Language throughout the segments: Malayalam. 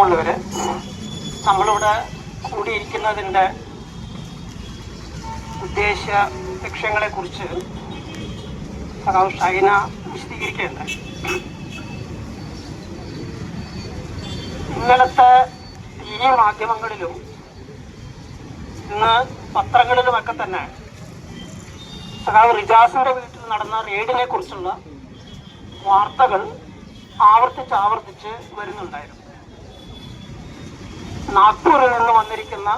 പ്രിയമുള്ളവര് നമ്മളിവിടെ കൂടിയിരിക്കുന്നതിന്റെ ഉദ്ദേശ ലക്ഷ്യങ്ങളെ കുറിച്ച് സഖാവ് ഷൈന വിശദീകരിക്കുകയുണ്ടായി ഇന്നലത്തെ ഈ മാധ്യമങ്ങളിലും ഇന്ന് പത്രങ്ങളിലുമൊക്കെ തന്നെ സഖാവ് റിജാസിന്റെ വീട്ടിൽ നടന്ന റെയ്ഡിനെ കുറിച്ചുള്ള വാർത്തകൾ ആവർത്തിച്ച് ആവർത്തിച്ച് വരുന്നുണ്ടായിരുന്നു. നാഗ്പൂരിൽ നിന്ന് വന്നിരിക്കുന്ന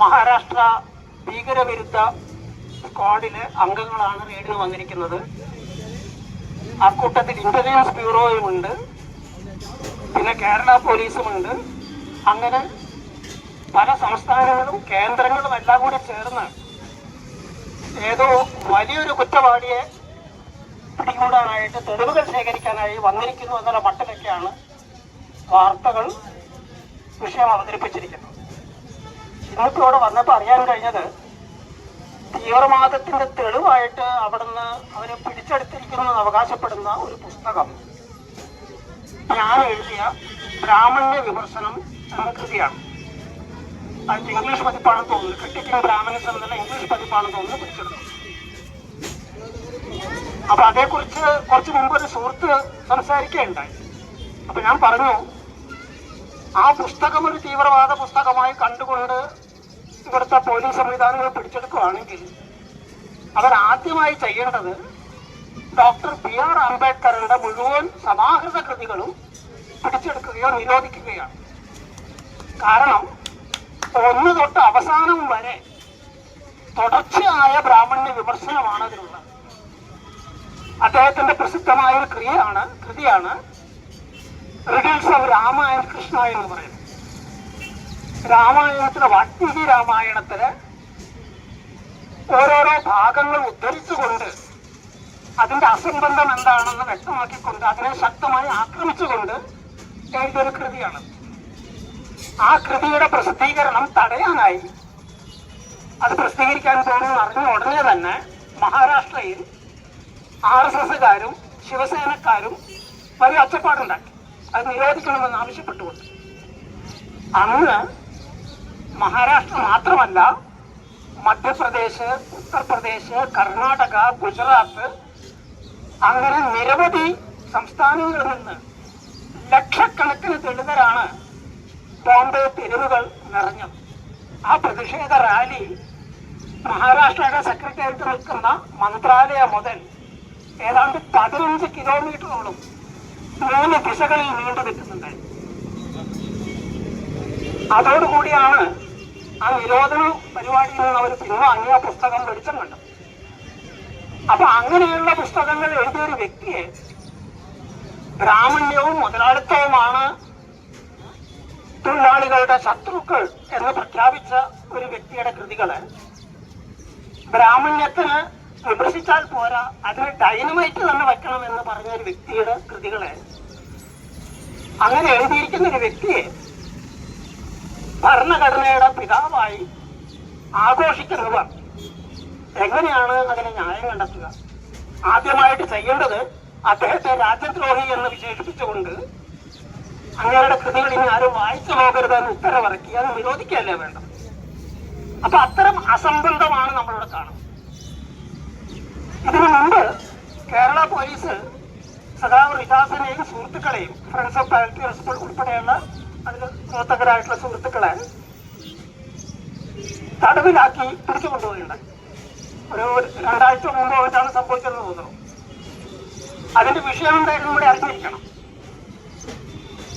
മഹാരാഷ്ട്ര ഭീകരവിരുദ്ധ സ്ക്വാഡിലെ അംഗങ്ങളാണ് റെയ്ഡിന് വന്നിരിക്കുന്നത്. അക്കൂട്ടത്തിൽ കൂട്ടത്തിൽ ഇന്റലിജൻസ് ബ്യൂറോയുമുണ്ട് പിന്നെ കേരള പോലീസുമുണ്ട് അങ്ങനെ പല സംസ്ഥാനങ്ങളും കേന്ദ്രങ്ങളും എല്ലാം കൂടി ചേർന്ന് ഏതോ വലിയൊരു കുറ്റവാളിയെ പിടികൂടാനായിട്ട് തെളിവുകൾ ശേഖരിക്കാനായി വന്നിരിക്കുന്നു എന്നുള്ള മട്ടിലൊക്കെയാണ് വാർത്തകൾ വിഷയം അവതരിപ്പിച്ചിരിക്കുന്നു. നിങ്ങൾക്ക് ഇവിടെ വന്നപ്പോൾ അറിയാൻ കഴിഞ്ഞത് തീവ്രവാദത്തിന്റെ തെളിവായിട്ട് അവിടുന്ന് അവരെ പിടിച്ചെടുത്തിരിക്കുന്നു അവകാശപ്പെടുന്ന ഒരു പുസ്തകം ഞാൻ എഴുതിയ ബ്രാഹ്മണ്യ വിമർശനം എന്ന കൃതിയാണ്. അതിന്റെ ഇംഗ്ലീഷ് പതിപ്പാണെന്ന് തോന്നുന്നു. ക്രിട്ടിക്കൽ ബ്രാഹ്മണിസം എന്നുള്ള ഇംഗ്ലീഷ് പതിപ്പാണെന്ന് തോന്നുന്നു പിടിച്ചെടുത്തു. അപ്പൊ അതേക്കുറിച്ച് കുറച്ച് മുമ്പ് ഒരു സുഹൃത്ത് സംസാരിക്കുകയുണ്ടായി. അപ്പൊ ഞാൻ പറഞ്ഞു ആ പുസ്തകം ഒരു തീവ്രവാദ പുസ്തകമായി കണ്ടുകൊണ്ട് ഇവിടുത്തെ പോലീസ് സംവിധാനങ്ങൾ പിടിച്ചെടുക്കുകയാണെങ്കിൽ അവർ ആദ്യമായി ചെയ്യേണ്ടത് ഡോക്ടർ ബി ആർ അംബേദ്കറുടെ മുഴുവൻ സമാഹൃത കൃതികളും പിടിച്ചെടുക്കുകയോ നിരോധിക്കുകയാണ്. കാരണം ഒന്ന് തൊട്ട് അവസാനം വരെ തുടർച്ചയായ ബ്രാഹ്മണ്യ വിമർശനമാണ് അതിനുള്ളത് അദ്ദേഹത്തിന്റെ പ്രസിദ്ധമായ ഒരു ക്രിയയാണ് കൃതിയാണ് റിഡിൽസ് ഓഫ് രാമായണ കൃഷ്ണ എന്ന് പറയുന്നു. രാമായണത്തിലെ വാൽമീകി രാമായണത്തിൽ ഓരോരോ ഭാഗങ്ങൾ ഉദ്ധരിച്ചുകൊണ്ട് അതിന്റെ അസംബന്ധം എന്താണെന്ന് വ്യക്തമാക്കിക്കൊണ്ട് അതിനെ ശക്തമായി ആക്രമിച്ചുകൊണ്ട് എഴുതിയൊരു കൃതിയാണ്. ആ കൃതിയുടെ പ്രസിദ്ധീകരണം തടയാനായി. അത് പ്രസിദ്ധീകരിക്കാൻ പോകുമെന്ന് അറിഞ്ഞ ഉടനെ തന്നെ മഹാരാഷ്ട്രയിൽ ആർ എസ് എസുകാരും ശിവസേനക്കാരും വലിയ ഒച്ചപ്പാടുണ്ടാക്കി. അത് നിരോധിക്കണമെന്ന് ആവശ്യപ്പെട്ടുകൊണ്ട്. അന്ന് മഹാരാഷ്ട്ര മാത്രമല്ല മധ്യപ്രദേശ് ഉത്തർപ്രദേശ് കർണാടക ഗുജറാത്ത് അങ്ങനെ നിരവധി സംസ്ഥാനങ്ങളിൽ നിന്ന് ലക്ഷക്കണക്കിന് ദളിതരാണ് ബോംബെ തെരുവുകൾ നിറഞ്ഞത്. ആ പ്രതിഷേധ റാലി മഹാരാഷ്ട്രയുടെ സെക്രട്ടേറിയറ്റ് നിൽക്കുന്ന മന്ത്രാലയ മുതൽ ഏതാണ്ട് പതിനഞ്ച് കിലോമീറ്ററോളം മൂന്ന് ദിശകളിൽ നീണ്ടു നിൽക്കുന്നുണ്ട്. അതോടുകൂടിയാണ് ആ നിരോധന പരിപാടിയിൽ നിന്ന് അവർ പിൻവാങ്ങിയ പുസ്തകം വെളിച്ചം കണ്ടത്. അപ്പൊ അങ്ങനെയുള്ള പുസ്തകങ്ങൾ എഴുതിയ ഒരു വ്യക്തിയെ ബ്രാഹ്മണ്യവും മുതലാളിത്തവുമാണ് തൊഴിലാളികളുടെ ശത്രുക്കൾ എന്ന് പ്രഖ്യാപിച്ച ഒരു വ്യക്തിയുടെ കൃതികൾ ബ്രാഹ്മണ്യത്തിന് വിമർശിച്ചാൽ പോരാ. അത് ഡൈനമൈറ്റ് തന്നെ വെക്കണം എന്ന് പറഞ്ഞ ഒരു വ്യക്തിയുടെ കൃതികളെ. അങ്ങനെ എഴുതിയിരിക്കുന്ന ഒരു വ്യക്തിയെ ഭരണഘടനയുടെ പിതാവായി ആഘോഷിക്കുന്നവർ എങ്ങനെയാണ് അതിനെ ന്യായം കണ്ടെത്തുക? ആദ്യമായിട്ട് ചെയ്യേണ്ടത് അദ്ദേഹത്തെ രാജ്യദ്രോഹി എന്ന് വിശേഷിപ്പിച്ചുകൊണ്ട് അങ്ങയുടെ കൃതികൾ ഇനി ആരും വായിച്ചു നോക്കരുതെന്ന് ഉത്തരവിറക്കി അത് നിരോധിക്കുകയല്ലേ വേണ്ടത്? അപ്പൊ അത്തരം അസംബന്ധമാണ് നമ്മളിവിടെ കാണുന്നത്. കേരള പോലീസ് സദാവ് റിജാസിനെയും സുഹൃത്തുക്കളെയും ഫ്രണ്ട്സ് ഓഫ് പാലറ്റീവ്സ് ഉൾപ്പെടെയുള്ള അതിൽ പ്രവർത്തകരായിട്ടുള്ള സുഹൃത്തുക്കളെ തടവിലാക്കി പിടിച്ചു കൊണ്ടുപോയിട്ടുണ്ട്. ഒരു രണ്ടാഴ്ച മുമ്പ് വെച്ചാണ് സംഭവിച്ചതെന്ന് തോന്നുന്നു. അതിന്റെ വിഷയം എന്തായാലും കൂടി അറിഞ്ഞിരിക്കണം.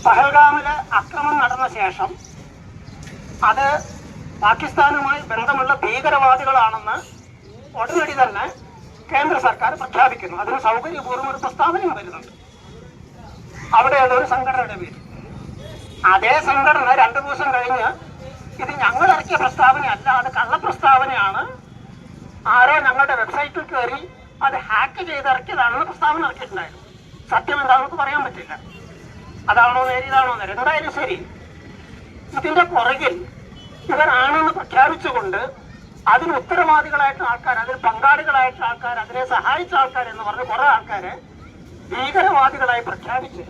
പഹൽഗാമിൽ അക്രമം നടന്ന ശേഷം അത് പാകിസ്ഥാനുമായി ബന്ധമുള്ള ഭീകരവാദികളാണെന്ന് ഉടനടി തന്നെ കേന്ദ്ര സർക്കാർ പ്രഖ്യാപിക്കുന്നു. അതിന് സൗകര്യപൂർവം ഒരു പ്രസ്താവനയും വരുന്നുണ്ട്. അവിടെയുള്ള ഒരു സംഘടനയുടെ പേര്. അതേ സംഘടന രണ്ടു ദിവസം കഴിഞ്ഞ് ഇത് ഞങ്ങൾ ഇറക്കിയ പ്രസ്താവന അല്ല അത് കള്ളപ്രസ്താവനയാണ് ആരോ ഞങ്ങളുടെ വെബ്സൈറ്റിൽ കയറി അത് ഹാക്ക് ചെയ്ത് ഇറക്കിയതാണെന്ന് പ്രസ്താവന ഇറക്കിയിട്ടുണ്ടായിരുന്നു. സത്യം എന്താണെന്ന് നമുക്ക് പറയാൻ പറ്റില്ല. അതാണോ നേരി ഇതാണോ നേരി. എന്തായാലും ശരി. ഇതിന്റെ പുറകിൽ ഇവരാണെന്ന് പ്രഖ്യാപിച്ചുകൊണ്ട് അതിന് ഉത്തരവാദികളായിട്ടുള്ള ആൾക്കാർ അതിന് പങ്കാളികളായിട്ടുള്ള ആൾക്കാർ അതിനെ സഹായിച്ച ആൾക്കാർ എന്ന് പറഞ്ഞ കുറെ ആൾക്കാരെ ഭീകരവാദികളായി പ്രഖ്യാപിച്ച്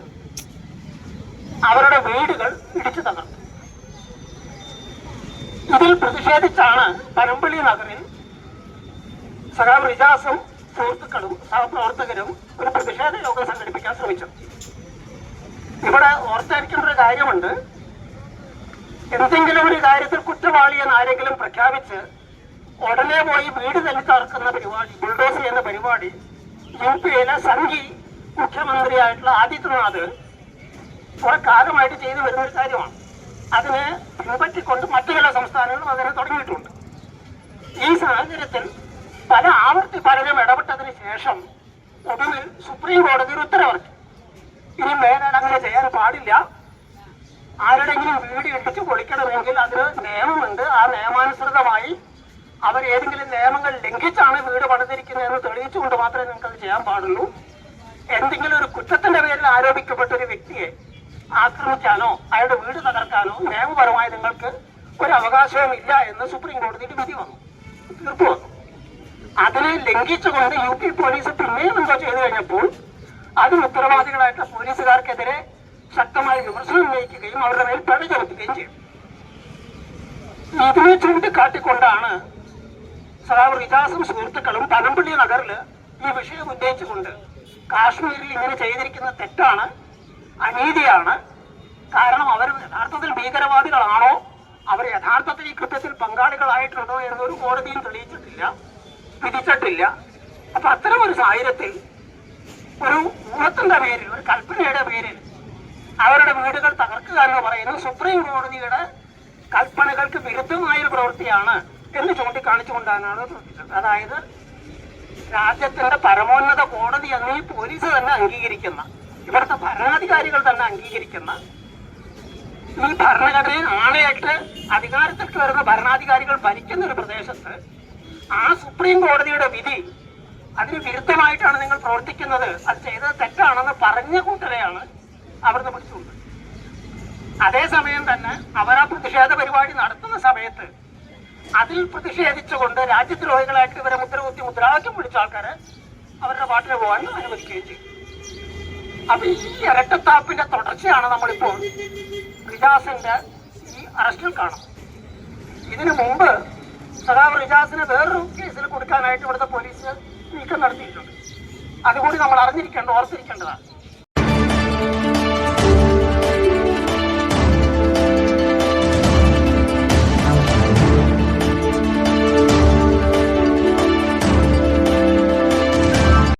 അവരുടെ വീടുകൾ ഇടിച്ചു തകർത്തു. ഇതിൽ പ്രതിഷേധിച്ചാണ് പനമ്പള്ളി നഗറിൽ സഖാവ് റിജാസും സുഹൃത്തുക്കളും സഹപ്രവർത്തകരും ഒരു പ്രതിഷേധ യോഗം സംഘടിപ്പിക്കാൻ ശ്രമിച്ചത്. ഇവിടെ ഓർത്തിരിക്കേണ്ട ഒരു കാര്യമുണ്ട്. എന്തെങ്കിലും ഒരു കാര്യത്തിൽ കുറ്റവാളിയെന്ന് ആരെങ്കിലും പ്രഖ്യാപിച്ച് ഉടനെ പോയി വീട് തന്നെ പരിപാടി ബുൾഡോസ് ചെയ്യുന്ന പരിപാടി യു പിയിലെ സംഘി മുഖ്യമന്ത്രിയായിട്ടുള്ള ആദിത്യനാഥ് കുറെ കാലമായിട്ട് ചെയ്തു വരുന്ന ഒരു കാര്യമാണ്. അതിനെ പിൻപറ്റിക്കൊണ്ട് മറ്റു ചില സംസ്ഥാനങ്ങളും അതിനെ തുടങ്ങിയിട്ടുണ്ട്. ഈ സാഹചര്യത്തിൽ പല ആവർത്തി പലരും ഇടപെട്ടതിന് ശേഷം ഒടുവിൽ സുപ്രീം കോടതി ഒരു ഉത്തരവിറക്കി. ഇനി മേലാൽ അങ്ങനെ ചെയ്യാൻ പാടില്ല. ആരുടെങ്കിലും വീട് ഇടിച്ചു പൊളിക്കണമെങ്കിൽ അതിന് നിയമമുണ്ട്. ആ നിയമാനുസൃതമായി അവർ ഏതെങ്കിലും നിയമങ്ങൾ ലംഘിച്ചാണ് വീട് പണിതിരിക്കുന്നതെന്ന് തെളിയിച്ചുകൊണ്ട് മാത്രമേ നിങ്ങൾക്ക് അത് ചെയ്യാൻ പാടുള്ളൂ. എന്തെങ്കിലും ഒരു കുറ്റത്തിന്റെ പേരിൽ ആരോപിക്കപ്പെട്ട ഒരു വ്യക്തിയെ ആക്രമിക്കാനോ അയാളുടെ വീട് തകർക്കാനോ നിയമപരമായി നിങ്ങൾക്ക് ഒരു അവകാശവും ഇല്ല എന്ന് സുപ്രീം കോടതിയുടെ വിധി വന്നു. തീർപ്പ് വന്നു. അതിനെ ലംഘിച്ചുകൊണ്ട് യു പി പോലീസ് പിന്നെയും എന്തോ ചെയ്തു കഴിഞ്ഞപ്പോൾ അതിന് ഉത്തരവാദികളായിട്ടുള്ള പോലീസുകാർക്കെതിരെ ശക്തമായ വിമർശനം ഉന്നയിക്കുകയും അവരുടെ മേൽ പഴി ചെലുത്തുകയും ചെയ്തു. ഇതിനെ ചൂണ്ടിക്കാട്ടിക്കൊണ്ടാണ് സഹാബ് റിജാസും സുഹൃത്തുക്കളും പനമ്പള്ളി നഗറിൽ ഈ വിഷയം ഉന്നയിച്ചുകൊണ്ട് കാശ്മീരിൽ ഇങ്ങനെ ചെയ്തിരിക്കുന്ന തെറ്റാണ് അനീതിയാണ്. കാരണം അവർ യഥാർത്ഥത്തിൽ ഭീകരവാദികളാണോ? അവർ യഥാർത്ഥത്തിൽ ഈ കൃത്യത്തിൽ പങ്കാളികളായിട്ടുണ്ടോ എന്നൊരു കോടതിയും തെളിയിച്ചിട്ടില്ല വിധിച്ചിട്ടില്ല. അപ്പൊ അത്തരം ഒരു സാഹചര്യത്തിൽ ഒരു ഊഹത്തിന്റെ പേരിൽ ഒരു കൽപ്പനയുടെ പേരിൽ അവരുടെ വീടുകൾ തകർക്കുക എന്ന് പറയുന്നത് സുപ്രീം കോടതിയുടെ കൽപ്പനകൾക്ക് വിരുദ്ധമായ ഒരു പ്രവൃത്തിയാണ് എന്ന് ചൂണ്ടിക്കാണിച്ചുകൊണ്ടാണ് ചോദിച്ചത്. അതായത് രാജ്യത്തിന്റെ പരമോന്നത കോടതി എന്നീ പോലീസ് തന്നെ അംഗീകരിക്കുന്ന ഇവിടുത്തെ ഭരണാധികാരികൾ തന്നെ അംഗീകരിക്കുന്ന ഈ ഭരണഘടനയിൽ ആണയിട്ട് അധികാരത്തിലേക്ക് വരുന്ന ഭരണാധികാരികൾ ഭരിക്കുന്ന ഒരു പ്രദേശത്ത് ആ സുപ്രീം കോടതിയുടെ വിധി അതിന് വിരുദ്ധമായിട്ടാണ് നിങ്ങൾ പ്രവർത്തിക്കുന്നത്. അത് ചെയ്തത് തെറ്റാണെന്ന് പറഞ്ഞ കൂട്ടരെയാണ് അവിടുന്ന് പിടിച്ചുകൊണ്ട്. അതേസമയം തന്നെ അവർ ആ പ്രതിഷേധ പരിപാടി നടത്തുന്ന സമയത്ത് അതിൽ പ്രതിഷേധിച്ചുകൊണ്ട് രാജ്യദ്രോഹികളായിട്ട് ഇവരെ മുദ്രകുത്തി മുദ്രാവാക്യം വിളിച്ച ആൾക്കാരെ അവരുടെ പാട്ടിന് പോകാൻ അനുവദിക്കുകയും ചെയ്തു. അപ്പൊ ഈ ഇരട്ടത്താപ്പിന്റെ തുടർച്ചയാണ് നമ്മളിപ്പോൾ റിജാസിന്റെ ഈ അറസ്റ്റിൽ കാണാം ഇതിനു മുമ്പ് സഖാവ് റിജാസിനെ വേറൊരു കേസിൽ കൊടുക്കാനായിട്ട് ഇവിടുത്തെ പോലീസ് നീക്കം നടത്തിയിട്ടുണ്ട്. അതുകൂടി നമ്മൾ അറിഞ്ഞിരിക്കേണ്ട ഓർത്തിരിക്കേണ്ടതാണ്.